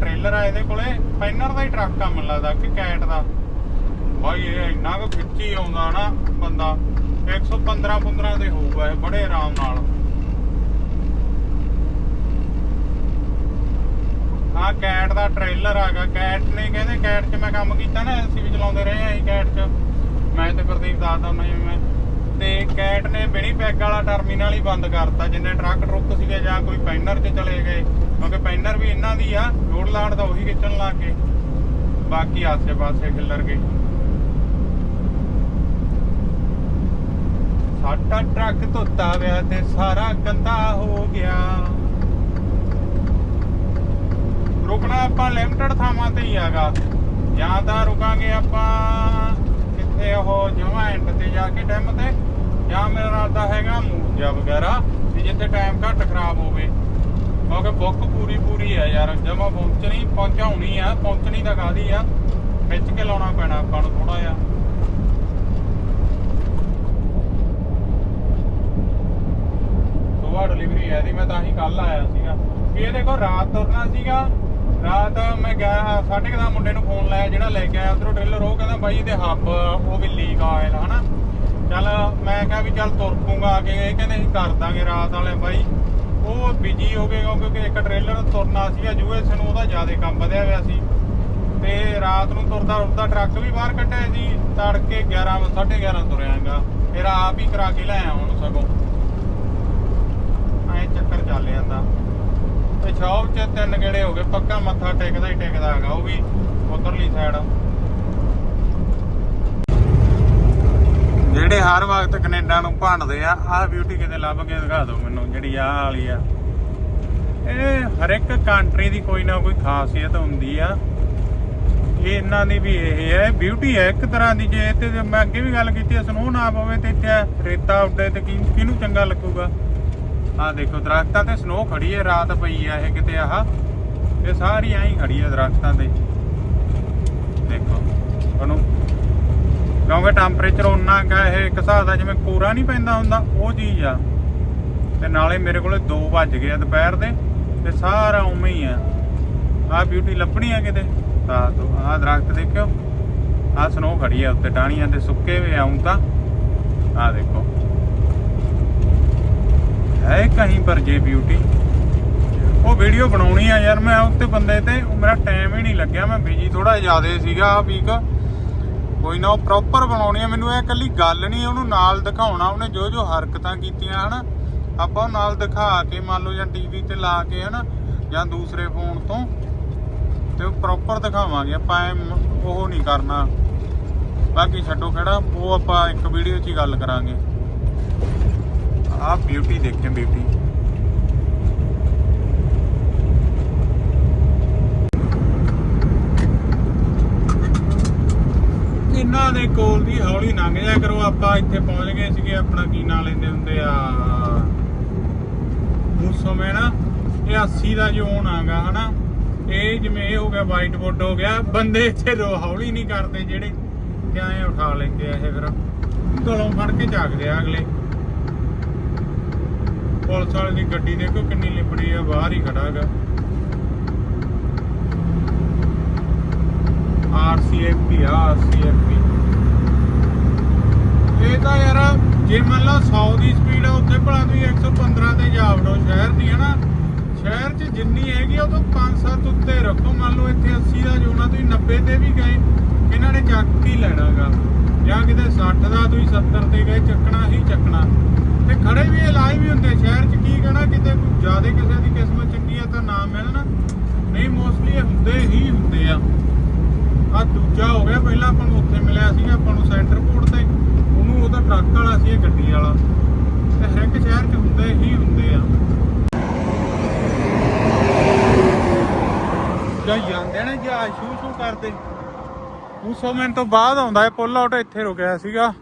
ਟ੍ਰੇਲਰ ਆ ਇਹਦੇ ਕੋਲੇ। ਪੈਨਰ ਦਾ ਹੀ ਟਰੱਕ ਆ, ਮੈਨੂੰ ਲੱਗਦਾ, ਕਿ ਕੈਟ ਦਾ। ਭਾਈ ਇਹ ਇੰਨਾ ਕੁ ਖਿੱਚੀ ਆਉਂਦਾ ਨਾ ਬੰਦਾ। 115 15 ਦੇ ਹੋਊਗਾ ਇਹ, ਬੜੇ ਆਰਾਮ ਨਾਲ। ਆ ਕੈਟ ਦਾ ਟ੍ਰੇਲਰ ਆਗਾ ਕੈਟ ਨੇ ਕਹਿੰਦੇ, ਕੈਟ 'ਚ ਮੈਂ ਕੰਮ ਕੀਤਾ ਨਾ, ਅਸੀਂ ਵੀ ਚਲਾਉਂਦੇ ਰਹੇ ਆਂ ਕੈਟ 'ਚ। ਮੈਂ ਤੇ ਪ੍ਰਦੀਪ ਦੱਸਦਾ ਹੁੰਦਾ ਜਿਵੇਂ ਮੈਂ। ਤੇ ਕੈਟ ਨੇ ਬਿਨੀ ਵਾਲਾ ਟਰਮੀਨਲ ਹੀ ਬੰਦ ਕਰਤਾ, ਜਿੰਨੇ ਟਰੱਕ ਟਰੁੱਕ ਸੀਗੇ ਜਾਂ ਕੋਈ ਪੈਨਰ 'ਚ ਚਲੇ ਗਏ। ਕਿਉਂਕਿ ਪੈਨਰ ਵੀ ਇਹਨਾਂ ਦੀ ਆ ਲੋਡ ਲਾੜ ਦਾ ਉਹੀ ਖਿੱਚਣ ਲੱਗ ਗਏ। ਬਾਕੀ ਆਸੇ-ਪਾਸੇ ਖਿੱਲਰ ਗਏ। ਸਾਡਾ ਟਰੱਕ ਧੋਤਾ ਵਿਆ ਤੇ ਸਾਰਾ ਗੰਦਾ ਹੋ ਗਿਆ। ਰੁਕਣਾ ਆਪਾਂ ਲਿਮਟਡ ਥਾਵਾਂ ਤੇ ਹੀ ਹੈਗਾ। ਜਾਂ ਤਾਂ ਰੁਕਾਂਗੇ ਆਪਾਂ ਕਿੱਥੇ ਉਹ ਜਮਾ ਐਂਡ ਤੇ ਜਾ ਕੇ ਟਾਈਮ ਤੇ, ਜਾਂ ਮੇਰਾ ਇਰਾਦਾ ਹੈਗਾ ਮੂਰਜਾ ਵਗੈਰਾ, ਵੀ ਜਿੱਥੇ ਟਾਈਮ ਘੱਟ ਖਰਾਬ ਹੋਵੇ। ਕਿਉਂਕਿ ਬੁੱਕ ਪੂਰੀ ਪੂਰੀ ਹੈ ਯਾਰ, ਜਮਾ ਪਹੁੰਚਣੀ, ਪਹੁੰਚਾਉਣੀ ਆ, ਪਹੁੰਚਣੀ ਤਾਂ ਕਾਦੀ ਆ? ਖਿੱਚ ਕੇ ਲਾਉਣਾ ਪੈਣਾ ਆਪਾਂ ਨੂੰ ਥੋੜਾ ਜਿਹਾ। ਸੁਬਾਹ ਡਿਲੀਵਰੀ ਹੈ ਦੀ ਮੈਂ ਤਾਂ ਹੀ ਕੱਲ ਆਇਆ ਸੀਗਾ। ਵੀ ਇਹ ਦੇਖੋ, ਰਾਤ ਤੁਰਨਾ ਸੀਗਾ ਰਾਤ ਮੈਂ ਗਿਆ ਸਾਢੇ ਕੁ ਮੁੰਡੇ ਨੂੰ ਫੋਨ ਲਾਇਆ ਜਿਹੜਾ ਲੈ ਕੇ ਆਇਆ ਉਧਰੋਂ ਟ੍ਰੇਲਰ ਉਹ ਕਹਿੰਦਾ ਬਾਈ ਇਹਦੇ ਹੱਬ, ਉਹ ਵੀ ਲੀਕ ਆਇਲ ਹਨਾ? ਚੱਲ ਮੈਂ ਕਿਹਾ ਵੀ ਚੱਲ ਤੁਰ ਪੂੰਗਾ ਆ ਕੇ, ਇਹ ਕਹਿੰਦੇ ਅਸੀਂ ਕਰ ਦਾਂਗੇ ਰਾਤ ਵਾਲੇ ਬਾਈ। ਉਹ ਬਿਜ਼ੀ ਹੋ ਗਏ ਕਿਉਂਕਿ ਇੱਕ ਟ੍ਰੇਲਰ ਤੁਰਨਾ ਸੀਗਾ ਯੂਐਸ ਨੂੰ ਉਹਦਾ ਜ਼ਿਆਦਾ ਕੰਮ ਵਧਿਆ ਹੋਇਆ ਸੀ। ਤੇ ਰਾਤ ਨੂੰ ਤੁਰਦਾ ਤੁਰਦਾ ਟਰੱਕ ਵੀ ਬਾਹਰ ਕੱਢਿਆ ਸੀ, ਤੜਕੇ 11 11:30 ਤੁਰਿਆਗਾ। ਫਿਰ ਆਪ ਹੀ ਕਰਾ ਕੇ ਲੈ ਆਇਆ ਹੁਣ ਸਗੋਂ। ਐ ਚੱਕਰ ਚੱਲ ਜਾਂਦਾ। ਤੇ ਸ਼ੌਪ 'ਚ ਤਿੰਨ ਗੇੜੇ ਹੋ ਗਏ, ਪੱਕਾ ਮੱਥਾ ਟੇਕਦਾ ਹੀ ਟੇਕਦਾ ਹੈਗਾ, ਉਹ ਵੀ ਉਧਰਲੀ ਸਾਈਡ ਜਿਹੜੇ ਹਰ ਵਕਤ ਕੈਨੇਡਾ ਨੂੰ ਭੰਡਦੇ ਆ, ਆਹ ਬਿਊਟੀ ਕਿਤੇ ਲੱਭ ਕੇ ਦਿਖਾ ਦਿਓ ਮੈਨੂੰ, ਜਿਹੜੀ ਆਹ ਵਾਲੀ ਆ। ਇਹ ਹਰ ਇੱਕ ਕੰਟਰੀ ਦੀ ਕੋਈ ਨਾ ਕੋਈ ਖਾਸੀਅਤ ਹੁੰਦੀ ਆ। ਇਹ ਇਹਨਾਂ ਦੀ ਵੀ ਇਹ ਹੈ ਬਿਊਟੀ ਹੈ ਇੱਕ ਤਰ੍ਹਾਂ ਦੀ, ਜੇ ਤੇ ਮੈਂ ਅੱਗੇ ਵੀ ਗੱਲ ਕੀਤੀ ਹੈ ਸਨੋ ਨਾ ਪਵੇ ਤੇ ਇੱਥੇ ਰੇਤਾ ਉੱਡੇ ਤੇ ਕਿਹਨੂੰ ਚੰਗਾ ਲੱਗੂਗਾ? ਆਹ ਦੇਖੋ, ਦਰਖਤਾਂ ਤੇ ਸਨੋ ਖੜੀ ਹੈ ਰਾਤ ਪਈ ਆ ਇਹ ਕਿਤੇ ਆਹ। ਇਹ ਸਾਰੀ ਐਂ ਖੜੀ ਆ ਦਰਖਤਾਂ ਤੇ। ਦੇਖੋ, ਉਹਨੂੰ ਕਿਉਂਕਿ ਟੈਂਪਰੇਚਰ ਉਨਾ ਕਾ ਇਹ ਇੱਕ ਹਿਸਾਬ ਦਾ ਜਿਵੇਂ ਕੋਰਾ ਨਹੀਂ ਪੈਂਦਾ ਹੁੰਦਾ, ਉਹ ਚੀਜ਼ ਆ। ਤੇ ਨਾਲੇ ਮੇਰੇ ਕੋਲੇ 2 ਵੱਜ ਗਏ ਆ ਦੁਪਹਿਰ ਦੇ, ਤੇ ਸਾਰਾ ਉਵੇਂ ਹੀ ਆ। ਆਹ ਬਿਊਟੀ ਲੱਭਣੀ ਆ ਕਿਤੇ? ਤਾਂ ਆਹ ਦਰਖਤ ਦੇਖਿਓ। ਆਹ ਸਨੋ ਖੜੀ ਆ ਉੱਤੇ, ਟਾਹਣੀਆਂ ਤੇ ਸੁੱਕੇ ਹੋਏ ਆਉਂ ਤਾਂ। ਆਹ ਦੇਖੋ। ਕਹੀਂ ਪਰ ਜੇ ਬਿਊਟੀ ਉਹ ਵੀਡੀਓ ਬਣਾਉਣੀ ਆ ਯਾਰ, ਮੈਂ ਉੱਤੇ ਬੰਦੇ ਤੇ ਮੇਰਾ ਟਾਈਮ ਹੀ ਨਹੀਂ ਲੱਗਿਆ, ਮੈਂ ਬਿਜ਼ੀ ਥੋੜਾ ਜ਼ਿਆਦਾ ਸੀਗਾ ਆ ਵੀਕ ਕੋਈ ਨਾ, ਉਹ ਪ੍ਰੋਪਰ ਬਣਾਉਣੀ ਆ, ਮੈਨੂੰ ਇਹ ਇਕੱਲੀ ਗੱਲ ਨਹੀਂ, ਉਹਨੂੰ ਨਾਲ ਦਿਖਾਉਣਾ, ਉਹਨੇ ਜੋ ਜੋ ਹਰਕਤਾਂ ਕੀਤੀਆਂ, ਹਨਾ। ਆਪਾਂ ਉਹ ਨਾਲ ਦਿਖਾ ਕੇ, ਮੰਨ ਲਓ ਜਾਂ ਟੀਵੀ ਤੇ ਲਾ ਕੇ, ਹਨਾ, ਜਾਂ ਦੂਸਰੇ ਫੋਨ ਤੋਂ, ਤੇ ਉਹ ਪ੍ਰੋਪਰ ਦਿਖਾਵਾਂਗੇ, ਆਪਾਂ ਉਹ ਨਹੀਂ ਕਰਨਾ। ਬਾਕੀ ਛੱਡੋ ਕਿਹੜਾ ਉਹ ਆਪਾਂ ਇੱਕ ਵੀਡੀਓ 'ਚ ਹੀ ਗੱਲ ਕਰਾਂਗੇ। ਆ ਬਿਊਟੀ ਦੇਖੇ ਬਿਊਟੀ ਇਹਨਾਂ ਦੇ ਕੋਲ ਦੀ ਹੌਲੀ ਲੰਘ ਜਾ ਕਰੋ, ਆਪਾਂ ਇੱਥੇ ਪਹੁੰਚ ਗਏ ਸੀਗੇ, ਆਪਣਾ ਕੀ ਨਾਂ ਲੈਂਦੇ ਹੁੰਦੇ ਆ? ਮੂਸੋਮੇ ਨਾ, ਇਹ 80 ਦਾ ਜ਼ੋਨ ਆਗਾ, ਹਨਾ? ਇਹ ਜਿਵੇਂ ਇਹ ਹੋ ਗਿਆ ਵਾਈਟ ਬੋਰਡ ਹੋ ਗਿਆ, ਬੰਦੇ ਇੱਥੇ ਰੋ, ਹੌਲੀ ਨਹੀਂ ਕਰਦੇ ਜਿਹੜੇ ਕਿ ਐਂ ਉਠਾ ਲੈਂਦੇ ਆ ਇਹ ਫਿਰ। ਗਲੋਂ ਫੜ ਕੇ ਝਾਕਦੇ ਆ ਅਗਲੇ। ਪੁਲਿਸ ਵਾਲੇ ਦੀ ਗੱਡੀ ਦੇਖੋ ਕਿੰਨੀ ਲਿਪੜੀ ਆ, ਬਾਹਰ ਹੀ ਖੜਾ ਹੈਗਾ। ਆਰਸੀਐਫਪੀ ਆਰਸੀਐਫਪੀ ਇਹ ਤਾਂ ਯਾਰ, ਜੇ ਮੰਨ ਲਓ 100 ਦੀ ਸਪੀਡ ਆ, ਉੱਥੇ ਭਲਾ ਤੁਸੀਂ 115 ਤੇ ਜਾ ਵੜੋ। ਸ਼ਹਿਰ ਦੀ ਹੈ ਨਾ, ਸ਼ਹਿਰ 'ਚ ਜਿੰਨੀ ਹੈਗੀ ਉਹ ਤੋਂ 5-7 ਉੱਤੇ ਰੱਖੋ। ਮੰਨ ਲਓ ਇੱਥੇ 80 ਦਾ ਜੋਨਾ ਤੁਸੀਂ 90 ਤੇ ਵੀ ਗਏ, ਇਹਨਾਂ ਨੇ ਚੱਕ ਹੀ ਲੈਣਾਗਾ। ਜਾਂ ਕਿਤੇ 60 ਦਾ ਤੁਸੀਂ 70 ਤੇ ਗਏ, ਚੱਕਣਾ ਹੀ ਚੱਕਣਾ। ਤੇ ਖੜੇ ਵੀ ਇਲਾਜ ਵੀ ਹੁੰਦੇ ਸ਼ਹਿਰ 'ਚ ਕੀ ਕਹਿਣਾ, ਕਿਤੇ ਕੋਈ ਜ਼ਿਆਦਾ ਕਿਸੇ ਦੀ ਕਿਸਮਤ ਚੰਗੀ ਆ ਤਾਂ ਨਾ ਮਿਲਣ। ਨਹੀਂ ਮੋਸਟਲੀ ਇਹ ਹੁੰਦੇ ਹੀ ਹੁੰਦੇ ਆ। ਆ ਦੂਜਾ ਹੋ ਗਿਆ, ਪਹਿਲਾਂ ਆਪਾਂ ਨੂੰ ਉੱਥੇ ਮਿਲਿਆ ਸੀਗਾ, ਆਪਾਂ ਨੂੰ ਸੈਂਟਰ ਕੋਰਟ ਤੇ। ਉਹਨੂੰ ਉਹਦਾ ਟਰੱਕ ਵਾਲਾ ਸੀ ਗੱਡੀ ਵਾਲਾ। ਤੇ ਹਰ ਇੱਕ ਸ਼ਹਿਰ 'ਚ ਹੁੰਦੇ ਹੀ ਹੁੰਦੇ ਆ। ਜਾਂ ਜਾਂਦੇ ਨੇ, ਜਾਂ ਸ਼ੂ ਸ਼ੂ ਕਰਦੇ। ਉਸੋ ਮਿੰਟ ਤੋਂ ਬਾਅਦ ਆਉਂਦਾ ਇਹ ਪੁੱਲ ਆਊਟ ਇੱਥੇ ਰੁਕਿਆ ਸੀਗਾ।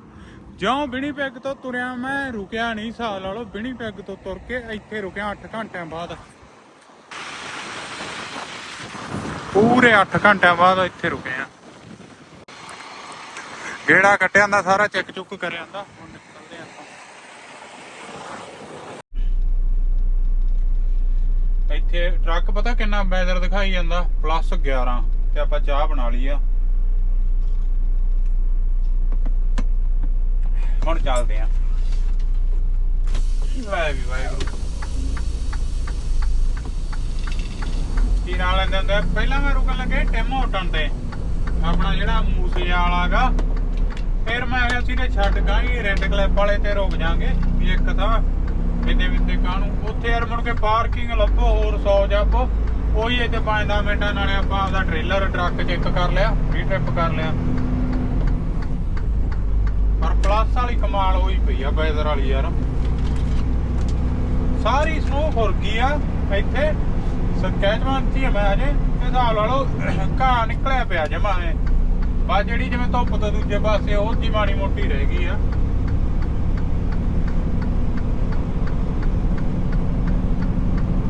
ਜਿਉਂ ਬਿਣੀ ਪੈਗ ਤੋਂ ਤੁਰਿਆ ਮੈਂ, ਰੁਕਿਆ ਨਹੀਂ ਹਿਸਾਬ ਲਾ ਲਓ ਬਿਣੀ ਪੈਗ ਤੋਂ ਤੁਰ ਕੇ ਇੱਥੇ ਰੁਕਿਆ 8 ਘੰਟਿਆਂ ਬਾਅਦ। ਪੂਰੇ 8 ਘੰਟਿਆਂ ਬਾਅਦ ਇੱਥੇ ਰੁਕੇ ਆ। ਗੇੜਾ ਕੱਟਿਆ ਦਾ ਸਾਰਾ ਚੈੱਕ ਚੁੱਕ ਕਰ ਆਂਦਾ ਹੁਣ ਨਿਕਲਦੇ ਆਪਾਂ। ਇੱਥੇ ਟਰੱਕ ਪਤਾ ਕਿੰਨਾ ਵੈਦਰ ਦਿਖਾਈ ਜਾਂਦਾ ਪਲੱਸ 11 ਤੇ ਆਪਾਂ ਚਾਹ ਬਣਾ ਲਈ ਆ। ਹੁਣ ਚੱਲਦੇ ਆ। ਵਾਹ ਵੀ ਵਾਹਿਗੁਰੂ। ਕੀ ਨਾਲ ਲੈਂਦੇ ਹੁੰਦੇ? ਪਹਿਲਾਂ ਮੈਂ ਰੁਕਣ ਲੱਗੇ ਟਿਮ ਹੋਟਲ ਤੇ। ਆਪਣਾ ਜਿਹੜਾ ਮੂਸੇ ਵਾਲਾਗਾ। ਫਿਰ ਮੈਂ ਆਇਆ ਸੀ ਤੇ ਛੱਡ ਗਾਂਗੀ ਰੈੱਡ ਕਲਿੱਪ ਵਾਲੇ ਤੇ ਰੁਕ ਜਾਾਂਗੇ ਵੀ ਇੱਕ ਤਾਂ ਕਿੰਨੇ ਵਿੰਦੇ ਕਾਹਨੂੰ? ਉੱਥੇ ਯਾਰ ਮੁੜ ਕੇ ਪਾਰਕਿੰਗ ਲੱਭੋ, ਹੋਰ 100 ਜਾਪੋ। ਉਹੀ ਇੱਥੇ 5-10 ਮਿੰਟਾਂ ਨਾਲੇ ਆਪਾਂ ਆਪਦਾ ਟ੍ਰੇਲਰ ਟਰੱਕ ਚੈੱਕ ਕਰ ਲਿਆ ਵੀ ਟ੍ਰਿਪ ਕਰ ਲਿਆ। ਪਲੱਸ ਵਾਲੀ ਕਮਾਲ ਹੋਈ ਪਈ ਆ ਵੈਦਰ ਵਾਲੀ ਯਾਰ। ਸਾਰੀ ਸਨੋ ਖੁਰ ਗਈ ਆ, ਇੱਥੇ। ਸਕੈਚਵਾਨ ਚ ਮੈਂ ਅਜੇ ਹਿਸਾਬ ਲਾ ਲਓ, ਘਾਹ ਨਿਕਲਿਆ ਪਿਆ ਜਮਾ ਐ। ਬਾ ਜਿਹੜੀ ਜਿਵੇਂ ਧੁੱਪ ਤੋਂ ਦੂਜੇ ਪਾਸੇ, ਉਹ ਦੀ ਮਾੜੀ ਮੋਟੀ ਰਹਿ ਗਈ ਆ।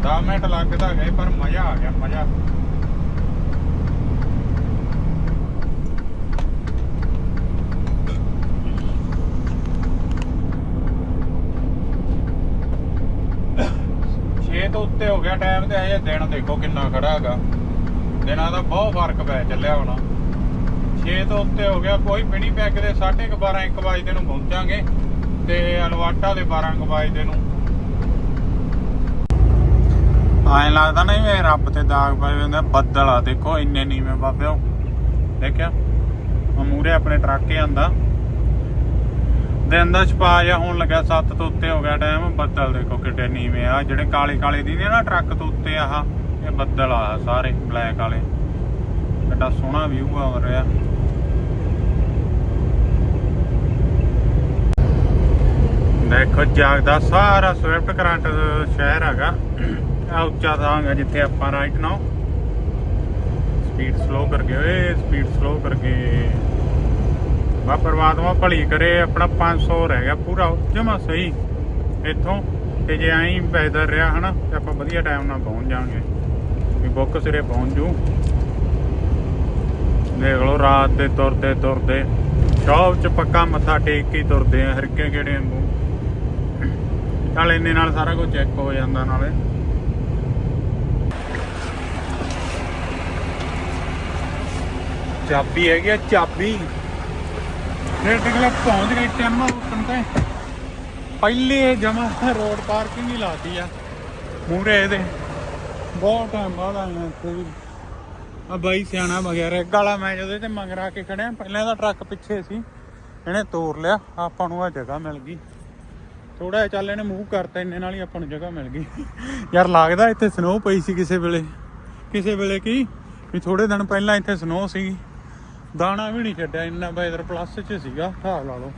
ਦਸ ਮਿੰਟ ਲੱਗਦਾ ਗਏ, ਪਰ ਮਜ਼ਾ ਆ ਗਿਆ, ਮਜ਼ਾ ਛੇ ਤੋਂ ਉੱਤੇ ਹੋ ਗਿਆ ਟਾਈਮ ਤੇ ਹਜੇ ਦਿਨ ਦੇਖੋ ਕਿੰਨਾ ਖੜਾ ਹੈਗਾ। ਦਿਨਾਂ ਦਾ ਬਹੁਤ ਫ਼ਰਕ ਪੈ ਚੱਲਿਆ ਹੁਣ। 6 ਤੋਂ ਉੱਤੇ ਹੋ ਗਿਆ, ਕੋਈ ਬਿਨੀ ਪੈਕ ਦੇ 12:30 1 ਵਜੇ ਨੂੰ ਪਹੁੰਚਾਂਗੇ ਤੇ ਅਲਵਾਟਾ ਦੇ 12 ਕੁ ਵਜੇ ਨੂੰ ਐਂ ਲੱਗਦਾ ਨਹੀਂ ਵੇ ਰੱਬ ਤੇ ਦਾਗ ਪਏ ਹੁੰਦੇ ਬੱਦਲ ਆ ਦੇਖੋ, ਇੰਨੇ ਨੀਵੇਂ ਬਾਬਿਓ। ਦੇਖਿਆ? ਮੂਰੇ ਆਪਣੇ ਟਰੱਕ ਹੀ ਆਂਦਾ ਦਿਨ ਦਾ ਛਪਾ ਜਾ ਹੋਣ ਲੱਗਾ 7 ਤੋਂ ਉੱਤੇ ਹੋ ਗਿਆ ਟਾਈਮ ਬੱਦਲ ਦੇਖੋ ਕਿੱਡੇ ਨੀਵੇਂ ਆ। ਜਿਹੜੇ ਕਾਲੇ ਕਾਲੇ ਦੀ ਨੇ ਨਾ ਟਰੱਕ ਤੋਂ ਉੱਤੇ ਆਹ, ਇਹ ਬੱਦਲ ਆ ਸਾਰੇ ਬਲੈਕ ਵਾਲੇ। ਕਿੱਡਾ ਸੋਹਣਾ ਵਿਊ ਆ ਰਿਹਾ ਦੇਖੋ, ਜਾਗਦਾ ਸਾਰਾ ਸਵਿਫਟ ਕਰੰਟ ਸ਼ਹਿਰ ਹੈਗਾ। ਆ ਉੱਚਾ ਥਾਂ ਜਿੱਥੇ ਆਪਾਂ ਰਾਈਟ ਨਾਓ ਸਪੀਡ ਸਲੋ ਕਰਕੇ, ਓਏ ਸਪੀਡ ਸਲੋ ਕਰਕੇ। ਵਾ ਪਰਮਾਤਮਾ ਭਲੀ ਕਰੇ, ਆਪਣਾ 500 ਰਹਿ ਗਿਆ ਪੂਰਾ, ਜਮਾ ਸਹੀ। ਇੱਥੋਂ ਤੇ ਜੇ ਐਂ ਵੈਦਰ ਰਿਹਾ ਹਨਾ, ਤੇ ਆਪਾਂ ਵਧੀਆ ਟਾਈਮ ਨਾਲ ਪਹੁੰਚ ਜਾਾਂਗੇ ਵੀ ਬੁੱਕ ਸਿਰੇ ਪਹੁੰਚ ਜੂ। ਦੇਖ ਲਓ, ਰਾਤ ਦੇ ਤੁਰਦੇ ਤੁਰਦੇ, ਸ਼ੌਪ ਚ ਪੱਕਾ ਮੱਥਾ ਟੇਕ ਕੇ ਤੁਰਦੇ ਆ, ਹਰਕੇ ਕਿਹੜੇ ਵਾਂਗੂ। ਚੱਲ ਇੰਨੇ ਨਾਲ ਸਾਰਾ ਕੁਝ ਚੈੱਕ ਹੋ ਜਾਂਦਾ ਨਾਲੇ। ਚਾਬੀ ਹੈਗੀ ਆ, ਚਾਬੀ। ਫਿਰ ਟਿਕਲਾ ਪਹੁੰਚ ਗਏ ਟੈਮ ਉੱਤਨ ਤੇ। ਪਹਿਲੇ ਜਮਾ ਰੋਡ ਪਾਰਕਿੰਗ ਹੀ ਲਾਤੀ ਆ। ਮੂਰੇ ਇਹਦੇ। ਬਹੁਤ ਟਾਈਮ ਬਾਅਦ ਆਇਆ ਇੱਥੇ ਵੀ। ਆ ਬਾਈ ਸਿਆਣਾ ਵਗੈਰਾ ਗਾਲਾ ਮੈਂ ਜਦੋਂ ਤੇ ਮੰਗਰਾ ਕੇ ਖੜਿਆ, ਪਹਿਲਾਂ ਦਾ ਟਰੱਕ ਪਿੱਛੇ ਸੀ। ਇਹਨੇ ਤੋੜ ਲਿਆ, ਆਪਾਂ ਨੂੰ ਆ ਜਗ੍ਹਾ ਮਿਲ ਗਈ। ਥੋੜਾ ਜਿਹਾ ਚੱਲ ਇਹਨੇ ਮੂਵ ਕਰਤਾ, ਇੰਨੇ ਨਾਲ ਹੀ ਆਪਾਂ ਨੂੰ ਜਗ੍ਹਾ ਮਿਲ ਗਈ। ਯਾਰ ਲੱਗਦਾ ਇੱਥੇ ਸਨੋ ਪਈ ਸੀ ਕਿਸੇ ਵੇਲੇ। ਕਿਸੇ ਵੇਲੇ ਕੀ? ਵੀ ਥੋੜੇ ਦਿਨ ਪਹਿਲਾਂ ਇੱਥੇ ਸਨੋ ਸੀਗੀ। ਦਾਣਾ ਵੀ ਨਹੀਂ ਛੱਡਿਆ ਇੰਨਾ ਵੈਦਰ ਪਲੱਸ 'ਚ ਸੀਗਾ ਹਿਸਾਬ ਲਾ ਲਓ।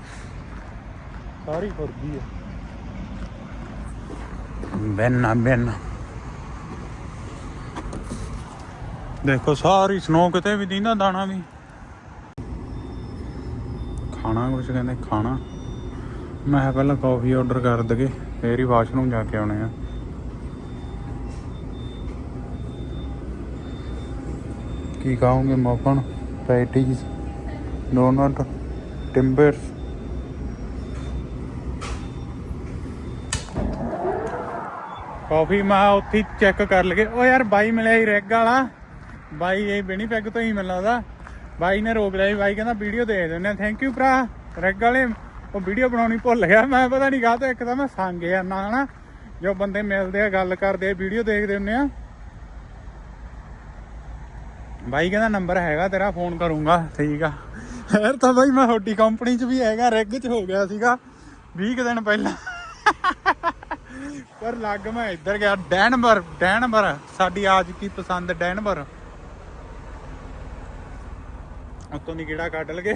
ਸਾਰੀ ਫੁਰਦੀ ਆ। ਬੈਨਾ ਬੈਨਾ। ਦੇਖੋ ਸਾਰੀ ਸਨੋ ਕਿਤੇ ਵੀ ਦੀਂਦਾ ਦਾਣਾ ਵੀ। ਖਾਣਾ ਕੁਛ ਕਹਿੰਦੇ ਖਾਣਾ। ਮੈਂ ਪਹਿਲਾਂ ਕਾਫੀ ਆਰਡਰ ਕਰ ਦਗੇ ਫੇਰ ਹੀ ਵਾਸ਼ਰੂਮ ਜਾ ਕੇ ਆਉਣੇ ਆ। ਕੀ ਖਾਓਗੇ ਮਫਨ ਪੈਟੀਜ਼ ਡੋਨਟ ਟਿੰਬਰਸ ਕਾਫੀ ਮੈਂ ਉੱਥੇ ਚੈੱਕ ਕਰ ਲਗੇ। ਓ ਯਾਰ ਬਾਈ ਮਿਲਿਆ ਹੀ ਰੈਗ ਵਾਲਾ। ਬਾਈ ਇਹ ਬਿਨੀ ਪੈਗ ਤੋਂ ਹੀ ਮਿਲਦਾ ਉਹਦਾ। ਬਾਈ ਨੇ ਰੋਕ ਲਿਆ ਸੀ। ਬਾਈ ਕਹਿੰਦਾ ਵੀਡੀਓ ਦੇ ਦਿੰਦੇ ਥੈਂਕ ਯੂ ਭਰਾ। ਰੈਗ ਵਾਲੇ, ਉਹ ਵੀਡੀਓ ਬਣਾਉਣੀ ਭੁੱਲ ਗਿਆ। ਮੈਂ ਪਤਾ ਨਹੀਂ ਕਾਹ ਤੋਂ ਇੱਕ ਤਾਂ ਮੈਂ ਸੰਗ ਗਿਆ ਨਾ ਹਨਾ। ਜੋ ਬੰਦੇ ਮਿਲਦੇ ਆ, ਗੱਲ ਕਰਦੇ ਆ ਵੀਡੀਓ ਦੇਖਦੇ ਹੁੰਦੇ ਆ। ਬਾਈ ਕਹਿੰਦਾ ਨੰਬਰ ਹੈਗਾ ਤੇਰਾ ਫੋਨ ਕਰੂੰਗਾ ਠੀਕ ਆ ਯਾਰ ਤਾਂ ਬਾਈ ਮੈਂ ਤੁਹਾਡੀ ਕੰਪਨੀ 'ਚ ਵੀ ਹੈਗਾ ਰੈਗ 'ਚ ਹੋ ਗਿਆ ਸੀਗਾ 20 ਕੁ ਦਿਨ ਪਹਿਲਾਂ ਪਰ ਲੱਗ ਮੈਂ ਇੱਧਰ ਗਿਆ ਡੈਨਵਰ ਡੈਨਵਰ ਸਾਡੀ ਆਜ ਕੀ ਪਸੰਦ ਡੈਨਵਰ ਉਤੋਂ ਦੀ ਕਿਹੜਾ ਕੱਢ ਲਗੇ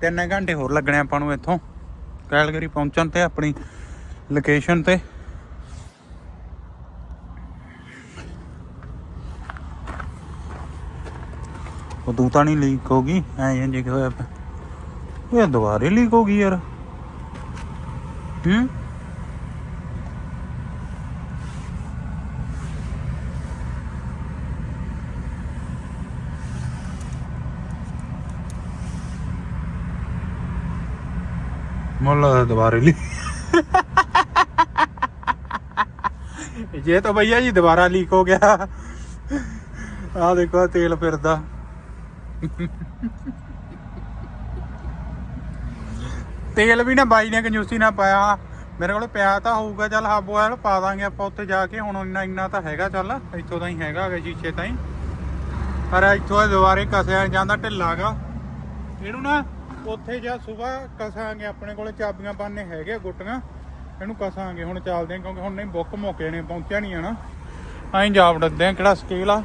ਤਿੰਨ ਘੰਟੇ ਹੋਰ ਲੱਗਣੇ ਆਪਾਂ ਨੂੰ ਇੱਥੋਂ ਕੈਲਗਰੀ ਪਹੁੰਚਣ ਤੇ ਆਪਣੀ ਲੋਕੇਸ਼ਨ ਤੇ ਉਹ ਤੂੰ ਤਾਂ ਨਹੀਂ ਲੀਕ ਹੋਗੀ ਐ ਜੇ ਕਿ ਹੋਇਆ ਪਿਆ ਇਹ ਦੁਬਾਰੇ ਲੀਕ ਹੋ ਗਈ ਯਾਰ ਹੂੰ ਮੁੱਲਾ ਦੁਬਾਰੇ ਲੀ ये तो भैया जी दोबारा लीक हो गया आ देखो आह तेल फिरदा ਤੇਲ ਵੀ ਨਾ ਬਾਈ ਨੇ ਕੰਜੂਸੀ ਨਾ ਪਾਇਆ। ਮੇਰੇ ਕੋਲ ਪਿਆ ਤਾਂ ਹੋਊਗਾ, ਚੱਲ ਹੱਬ ਆਇਲ ਪਾ ਦਾਂਗੇ ਆਪਾਂ ਉੱਥੇ ਜਾ ਕੇ। ਹੁਣ ਇੰਨਾ ਇੰਨਾ ਤਾਂ ਹੈਗਾ ਚੱਲ, ਇੱਥੋਂ ਤਾਂ ਹੀ ਹੈਗਾ ਗਾ ਸ਼ੀਸ਼ੇ ਤਾਂ ਹੀ। ਪਰ ਇੱਥੋਂ ਦੁਬਾਰੇ ਕਸਿਆ ਨੀ ਜਾਂਦਾ ਢਿੱਲਾਗਾ ਇਹਨੂੰ ਨਾ ਉੱਥੇ ਜਾ ਸਵੇਰ ਕਸਾਂਗੇ, ਆਪਣੇ ਕੋਲੇ ਚਾਬੀਆਂ ਪਾਣੇ ਹੈਗੇ ਗੁੱਟੀਆਂ। ਇਹਨੂੰ ਕਸਾਂਗੇ, ਹੁਣ ਚੱਲਦੇ ਆ ਕਿਉਂਕਿ ਹੁਣ ਨਹੀਂ, ਬੁੱਕ ਮੌਕੇ ਨੇ, ਪਹੁੰਚਿਆ ਨਹੀਂ ਹਨਾ ਐਂ ਜਾਵ ਡੱਦੇ ਆ ਕਿਹੜਾ ਸਕੇਲ ਆ।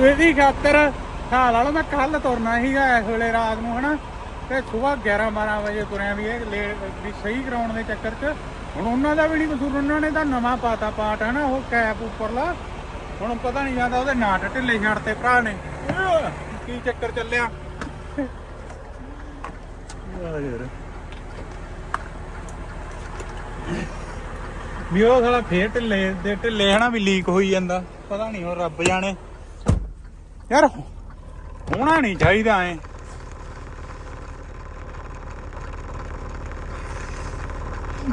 ਇਹਦੀ ਖਾਤਰ ਹਾਲ ਵਾਲਾ ਮੈਂ ਕੱਲ ਤੁਰਨਾ ਸੀਗਾ ਇਸ ਵੇਲੇ ਰਾਤ ਨੂੰ, ਹਨਾ? ਤੇ ਸਵੇਰ 11 12 ਵਜੇ ਤੁਰਿਆ ਵੀ ਇਹ ਵੀ ਸਹੀ ਕਰਾਉਣ ਦੇ ਚੱਕਰ 'ਚ। ਹੁਣ ਉਹਨਾਂ ਦਾ ਵੀ ਨਹੀਂ ਕਸੂਰ, ਉਹਨਾਂ ਨੇ ਤਾਂ ਨਵਾਂ ਪਾਤਾ ਪਾਟ ਹਨਾ? ਉਹ ਕੈਪ ਉੱਪਰਲਾ। ਹੁਣ ਪਤਾ ਨਹੀਂ ਜਾਂਦਾ ਉਹਦੇ ਨਾਟ ਢਿੱਲੇ ਛੱਡਤੇ ਭਰਾ ਨੇ। ਕੀ ਚੱਕਰ ਚੱਲਿਆ? ਯਾਰ। ਵੀ ਉਹ ਸਾਲਾ ਫੇਰ ਢਿੱਲੇ ਦੇ ਢਿੱਲੇ ਹਨਾ ਵੀ ਲੀਕ ਹੋਈ ਜਾਂਦਾ। ਪਤਾ ਨਹੀਂ ਉਹ ਰੱਬ ਜਾਣੇ। ਯਾਰ ਹੋਣਾ ਨਹੀਂ ਚਾਹੀਦਾ ਐ।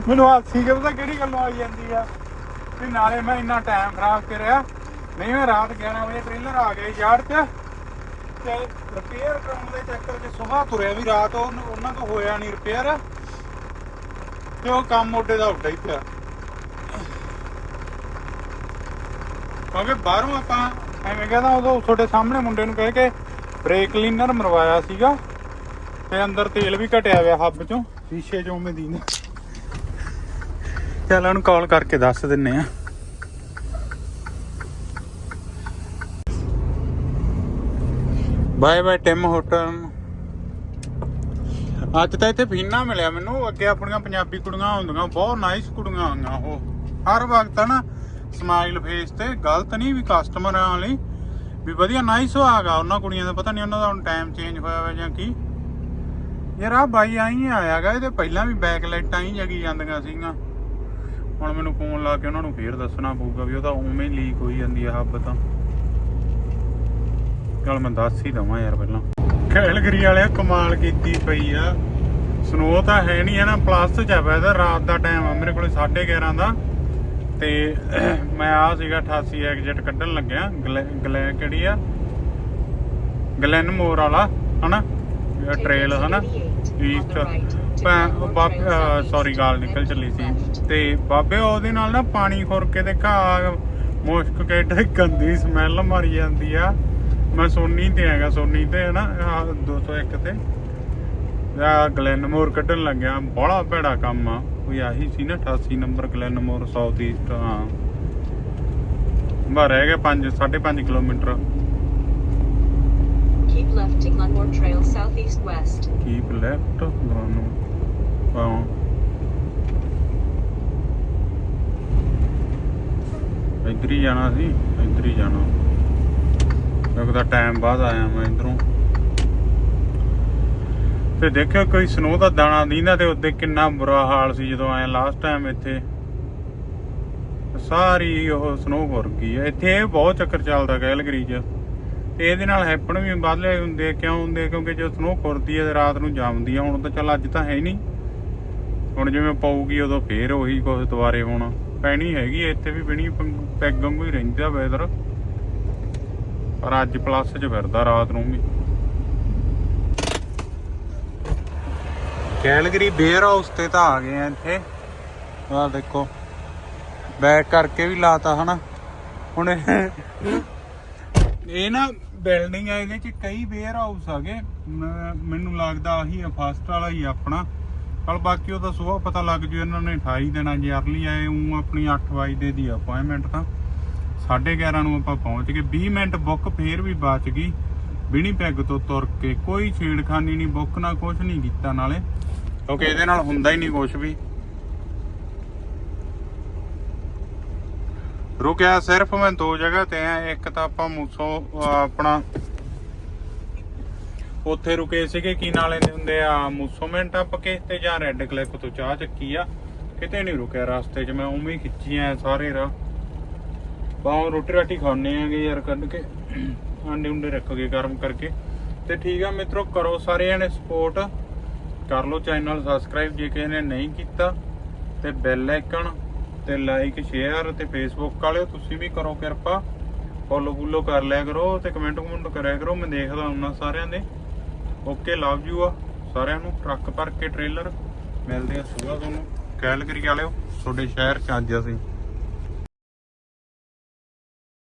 ਮੈਨੂੰ ਹਾਸੀ ਕਿ ਪਤਾ ਕਿਹੜੀ ਗੱਲੋਂ ਆਈ ਜਾਂਦੀ ਆ? ਤੇ ਨਾਲੇ ਮੈਂ ਇੰਨਾ ਟਾਈਮ ਖਰਾਬ ਕਰਿਆ। ਨਹੀਂ, ਮੈਂ ਰਾਤ 11 ਵਜੇ ਟ੍ਰੇਲਰ ਆ ਗਿਆ ਯਾਰ ਤੇ। ਤੇ ਰਿਪੇਅਰ ਕਰਾਉਣ ਦੇ ਚੱਕਰ 'ਚ ਸੁਬਾਹ ਤੁਰਿਆ ਵੀ ਰਾਤ, ਉਹ- ਉਹਨਾਂ ਤੋਂ ਹੋਇਆ ਨਹੀਂ ਰਿਪੇਅਰ ਤੇ ਉਹ ਕੰਮ ਮੋਢੇ ਦਾ ਉੱਡਾ ਹੀ ਪਿਆ। ਕਿਉਂਕਿ ਬਾਹਰੋਂ ਆਪਾਂ ਐਵੇਂ ਕਹਿੰਦਾ ਉਦੋਂ ਤੁਹਾਡੇ ਸਾਹਮਣੇ ਮੁੰਡੇ ਨੂੰ ਕਹਿ ਕੇ ਬ੍ਰੇਕ ਕਲੀਨਰ ਮਰਵਾਇਆ ਸੀਗਾ ਤੇ ਅੰਦਰ ਤੇਲ ਵੀ ਘਟਿਆ ਹੋਇਆ ਹੱਬ ਚੋਂ, ਸ਼ੀਸ਼ੇ ਚੋਂ ਮੈਂ ਚੱਲ ਉਹਨੂੰ ਕਾਲ ਕਰਕੇ ਦੱਸ ਦਿੰਨੇ ਆ। ਬਾਏ ਬਾਏ ਟਿਮ ਹੋਟਲ ਅੱਜ ਤਾਂ ਇੱਥੇ ਫੀਨਾ ਮਿਲਿਆ ਮੈਨੂੰ, ਅੱਗੇ ਆਪਣੀਆਂ ਪੰਜਾਬੀ ਕੁੜੀਆਂ ਹੁੰਦੀਆਂ, ਬਹੁਤ ਨਾਈਸ ਕੁੜੀਆਂ ਆਈਆਂ ਉਹ। ਹਰ ਵਕਤ ਨਾ ਸਮਾਈਲ ਫੇਸ ਤੇ ਗਲਤ ਨਹੀਂ ਵੀ ਕਸਟਮਰਾਂ ਲਈ। ਵੀ ਵਧੀਆ ਨਾਈਸ ਆਗਾ ਉਹਨਾਂ ਕੁੜੀਆਂ ਦਾ। ਪਤਾ ਨਹੀਂ ਉਹਨਾਂ ਦਾ ਹੁਣ ਟਾਈਮ ਚੇਂਜ ਹੋਇਆ ਹੋਇਆ ਜਾਂ ਕੀ। ਯਾਰ ਆ ਬਾਈ ਆਈ ਆਇਆਗਾ ਇਹਦੇ ਪਹਿਲਾਂ ਵੀ ਬੈਕ ਲਾਈਟਾਂ ਹੀ ਜਗੀ ਜਾਂਦੀਆਂ ਸੀਗੀਆਂ। ਹੁਣ ਮੈਨੂੰ ਫੋਨ ਲਾ ਕੇ ਉਹਨਾਂ ਨੂੰ ਫੇਰ ਦੱਸਣਾ ਪਊਗਾ ਵੀ ਉਹ ਤਾਂ ਉਵੇਂ ਹੀ ਲੀਕ ਹੋਈ ਜਾਂਦੀ ਆ ਹੱਬ ਤਾਂ। ਚੱਲ ਮੈਂ ਦੱਸ ਹੀ ਦਵਾਂ ਯਾਰ ਪਹਿਲਾਂ। ਕੈਲਗਰੀ ਵਾਲਿਆ ਕਮਾਲ ਕੀਤੀ ਪਈ ਆ। ਸਨੋ ਤਾਂ ਹੈ ਨਹੀਂ, ਹੈ ਨਾ ਪਲੱਸ ਚ ਆ ਵੈਦਰ ਰਾਤ ਦਾ ਟਾਈਮ ਆ, ਮੇਰੇ ਕੋਲੇ 11:30 ਦਾ। ਤੇ [clears throat] ਮੈਂ ਆ ਸੀਗਾ 88 ਐਗਜ਼ਿਟ ਕੱਢਣ ਲੱਗਿਆ ਗਲੈ ਕਿਹੜੀ ਆ? ਗਲੈਨ ਮੋਰ ਵਾਲਾ ਹਨਾ? ਟ੍ਰੇਲ ਹਨਾ? ਈਸਟ ਸੌਰੀ ਗਾਲ ਨਿਕਲ ਚੱਲੀ ਸੀ। ਤੇ ਬਾਬੇ ਉਹਦੇ ਨਾਲ ਨਾ ਪਾਣੀ ਖੁਰ ਕੇ ਤੇ ਘਾਹ ਮੁਸ਼ਕ ਕੇ ਗੰਦੀ ਸਮੈਲ ਮਾਰੀ ਜਾਂਦੀ ਆ। ਮੈਂ ਸੋਨੀ ਤੇ ਹੈਗਾ ਸੋਨੀ ਤੇ ਹਨਾ? ਆਹ 201 ਤੇ। ਆ ਗਲੈਨਮੋਰ ਕੱਢਣ ਲੱਗਿਆ ਬੜਾ ਭੈੜਾ ਕੰਮ ਆ। ਕੋਈ ਆਹੀ ਸੀ ਨਾ 88 ਨੰਬਰ ਗਲੈਨਮੋਰ ਸਾਊਥ ਈਸਟ ਹਾਂ। ਬਾ ਰਹਿ ਗਿਆ 5 5.5 kilometre. Keep left to Glenmore Trail southeast west. Keep left ਗਰਾਨੂੰ ਹਾਂ। ਇੱਧਰ ਹੀ ਜਾਣਾ ਸੀ ਇੱਧਰ ਹੀ ਜਾਣਾ। ਲੱਗਦਾ ਟਾਈਮ ਬਾਅਦ ਆਇਆ ਮੈਂ ਇਧਰੋਂ। ਤੇ ਦੇਖਿਓ ਕੋਈ ਸਨੋ ਦਾ ਦਾਣਾ ਦੀਂਦਾ ਤੇ ਉੱਤੇ ਕਿੰਨਾ ਬੁਰਾ ਹਾਲ ਸੀ ਜਦੋਂ ਆਏ ਲਾਸਟ ਟਾਈਮ ਇੱਥੇ। ਸਾਰੀ ਉਹ ਸਨੋ ਭੁਰ ਗਈ ਹੈ ਇੱਥੇ ਇਹ ਬਹੁਤ ਚੱਕਰ ਚੱਲਦਾ ਕੈਲਗਰੀ 'ਚ। ਤੇ ਇਹਦੇ ਨਾਲ ਹੈਪਨ ਵੀ ਵਾਧਲੇ ਹੁੰਦੇ ਕਿਉਂ ਹੁੰਦੇ ਕਿਉਂਕਿ ਜਦੋਂ ਸਨੋ ਖੁਰਦੀ ਹੈ ਤੇ ਰਾਤ ਨੂੰ ਜੰਮਦੀ ਆ। ਹੁਣ ਤਾਂ ਚੱਲ ਅੱਜ ਤਾਂ ਹੈ ਹੀ ਨਹੀਂ। ਹੁਣ ਜਿਵੇਂ ਪਊਗੀ ਉਦੋਂ ਫੇਰ ਉਹੀ ਕੁਝ ਦੁਬਾਰੇ ਹੋਣਾ। ਪੈਣੀ ਹੈਗੀ ਇੱਥੇ ਵੀ ਬਣੀ ਪੈਗ ਹੀ ਰਹਿੰਦਾ ਵੈਦਰ ਪਰ ਅੱਜ ਪਲੱਸ 'ਚ ਫਿਰਦਾ ਰਾਤ ਨੂੰ ਵੀ। ਕੈਲਗਰੀ ਬੇਅਰ ਹਾਊਸ ਤੇ ਤਾਂ ਆ ਗਏ ਆ ਇੱਥੇ। ਆਹ ਦੇਖੋ ਬੈਕ ਕਰਕੇ ਵੀ ਲਾਤਾ ਹਨਾ। ਹੁਣ ਇਹ- ਨਾ ਬਿਲਡਿੰਗ ਆ, ਇਹਦੇ ਚ ਕਈ ਵੇਅਰ ਹਾਊਸ ਆਗੇ ਮੈਨੂੰ ਲੱਗਦਾ ਆਹੀ ਆ ਫਸਟ ਵਾਲਾ ਹੀ ਆਪਣਾ। ਕੱਲ ਬਾਕੀ ਉਹਦਾ ਸੁਬਾਹ ਪਤਾ ਲੱਗ ਜੂ, ਇਹਨਾਂ ਨੇ 28 ਦਿਨਾਂ ਜੇ ਅਰਲੀ ਆਏ ਉਹ ਆਪਣੀ 8 ਵਜੇ ਦੀ ਅਪਾਇੰਟਮੈਂਟ ਤਾਂ। 11:30 ਨੂੰ ਆਪਾਂ ਪਹੁੰਚ ਗਏ। 20 ਮਿੰਟ ਬੁੱਕ ਫੇਰ ਵੀ ਬਚ ਗਈ। ਬਿਨੀ ਪੈਗ ਤੋਂ ਤੁਰ ਕੇ ਕੋਈ ਛੇੜਖਾਨੀ ਨਹੀਂ ਬੁੱਕ ਨਾ ਕੁਝ ਨਹੀਂ ਕੀਤਾ ਨਾਲੇ। ਕਿਉਂਕਿ ਇਹਦੇ ਨਾਲ ਹੁੰਦਾ ਹੀ ਨਹੀਂ ਕੁਝ ਵੀ। ਰੁਕਿਆ ਸਿਰਫ ਮੈਂ ਦੋ ਜਗ੍ਹਾ ਤੇ ਆ, ਇੱਕ ਤਾਂ ਆਪਾਂ ਮੂਸੋ ਆਪਣਾ ਉੱਥੇ ਰੁਕੇ ਸੀਗੇ, ਕੀ ਨਾਲੇ ਦੇ ਹੁੰਦੇ ਆ ਮੂਸੋਮੈਂਟ ਟੱਪ ਕੇ ਤੇ ਜਾਂ ਰੈੱਡ ਕਲਿੱਪ ਤੋਂ ਚਾਹ ਚੱਕੀ ਆ। ਕਿਤੇ ਨਹੀਂ ਰੁਕਿਆ ਰਸਤੇ 'ਚ, ਮੈਂ ਉਵੇਂ ਹੀ ਖਿੱਚੀ ਸਾਰੇ ਰਾਹ। ਬਾਹੋਂ ਰੋਟੀ ਰਾਟੀ ਖਾਣੇ ਆਗੇ ਯਾਰ ਕੱਢ ਕੇ ਆਂਡੇ ਉਂਡੇ ਰੱਖੋਗੇ ਗਰਮ ਕਰਕੇ। ਤੇ ਠੀਕ ਆ ਮਿੱਤਰੋ, ਕਰੋ ਸਾਰਿਆਂ ਨੇ ਸਪੋਰਟ ਕਰ ਲਓ ਚੈਨਲ ਸਬਸਕ੍ਰਾਈਬ ਜੇ ਕਿਸੇ ਨੇ ਨਹੀਂ ਕੀਤਾ ਤੇ ਬੈਲ ਆਈਕਨ ਤੇ ਲਾਈਕ ਸ਼ੇਅਰ ਤੇ ਫੇਸਬੁੱਕ ਵਾਲਿਓ, ਤੁਸੀਂ ਵੀ ਕਰੋ ਕਿਰਪਾ। ਫੋਲੋ ਫੁੱਲੋ ਕਰ ਲਿਆ ਕਰੋ ਤੇ ਕਮੈਂਟ ਕਮੈਂਟ ਕਰਿਆ ਕਰੋ, ਮੈਂ ਦੇਖਦਾ ਹੁੰਦਾ ਸਾਰਿਆਂ ਦੇ। ਓਕੇ ਲਵ ਯੂ ਆ ਸਾਰਿਆਂ ਨੂੰ ਟਰੱਕ ਭਰ ਕੇ ਟ੍ਰੇਲਰ ਮਿਲਦੇ ਆ ਸੁਬਾਹ ਤੁਹਾਨੂੰ। ਕੈਲਗਰੀ ਵਾਲਿਓ, ਤੁਹਾਡੇ ਸ਼ਹਿਰ ਚ ਅੱਜ ਅਸੀਂ